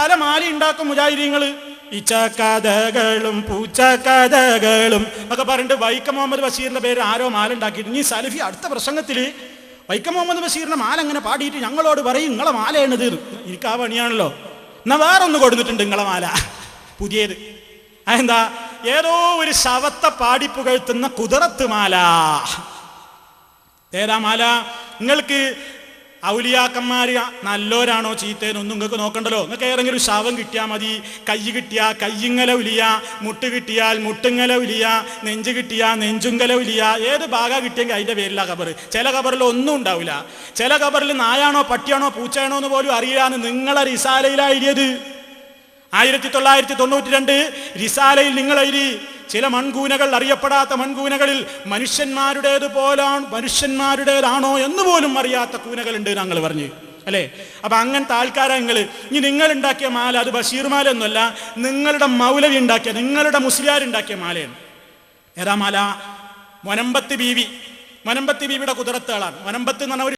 പല മാല ഉണ്ടാക്കും മുജാഹിദീങ്ങൾ ഇച്ചക്കഥകളും പൂച്ചക്കഥകളും ഒക്കെ പറഞ്ഞിട്ട് വൈക്കം മുഹമ്മദ് ബഷീറിന്റെ പേര് ആരോ മാല ഉണ്ടാക്കിയിട്ട്. ഇനി സലഫി അടുത്ത പ്രസംഗത്തിൽ വൈക്കം മുഹമ്മദ് ബഷീറിന്റെ മാല അങ്ങനെ പാടിയിട്ട് ഞങ്ങളോട് പറയും നിങ്ങളെ മാലയാണിത്. എനിക്ക് ആ പണിയാണല്ലോ. എന്നാ വേറെ ഒന്ന് കൊടുത്തിട്ടുണ്ട് നിങ്ങളെ മാല. പുതിയത്. അതെന്താ? ഏതോ ഒരു ശവത്തെ പാടി പുകഴ്ത്തുന്ന കുതിരത്ത് മാല. ഏതാ മാല? നിങ്ങൾക്ക് ഔലിയാക്കന്മാര് നല്ലോരാണോ ചീത്തേനൊന്നും നിങ്ങൾക്ക് നോക്കണ്ടല്ലോ. നിങ്ങൾക്ക് ഏതെങ്കിലും ശവം കിട്ടിയാൽ മതി. കൈ കിട്ടിയാ കയ്യിങ്ങല ഉലിയ മുട്ട് കിട്ടിയാൽ മുട്ടുങ്ങല ഉലിയ നെഞ്ച് കിട്ടിയാ നെഞ്ചുങ്കല ഉലിയ. ഏത് ഭാഗം കിട്ടിയെങ്കിൽ അതിന്റെ പേരിലാ കബർ ചില കബറിൽ ഒന്നും ഉണ്ടാവില്ല ചില കബറിൽ നായാണോ പട്ടിയാണോ പൂച്ചയാണോ എന്ന് പോലും അറിയാന്ന് നിങ്ങളെ റിസാലയിലാ എഴുതിയത്. ആയിരത്തി തൊള്ളായിരത്തി തൊണ്ണൂറ്റി രണ്ട് റിസാലയിൽ നിങ്ങൾ എഴുതി. ചില മൺകൂനകൾ അറിയപ്പെടാത്ത മൺകൂനകളിൽ മനുഷ്യന്മാരുടേത് പോലാണ് മനുഷ്യന്മാരുടേതാണോ എന്ന് പോലും അറിയാത്ത കൂനകളുണ്ട് ഞങ്ങൾ പറഞ്ഞു. അല്ലേ? അപ്പൊ അങ്ങനത്തെ ആൾക്കാരാ നിങ്ങൾ ഇനി നിങ്ങൾ ഉണ്ടാക്കിയ മാല അത് ബഷീർ മാല ഒന്നുമല്ല നിങ്ങളുടെ മൗലവി ഉണ്ടാക്കിയ നിങ്ങളുടെ മുസ്ലിയാർ ഉണ്ടാക്കിയ മാലയാണ്. ഏതാ മാല? മൊനമ്പത്ത് ബീവി. മൊനമ്പത്ത് ബീവിയുടെ കുതിരത്തുകളാണ്. മൊനമ്പത്ത് എന്ന് പറഞ്ഞ ഒരു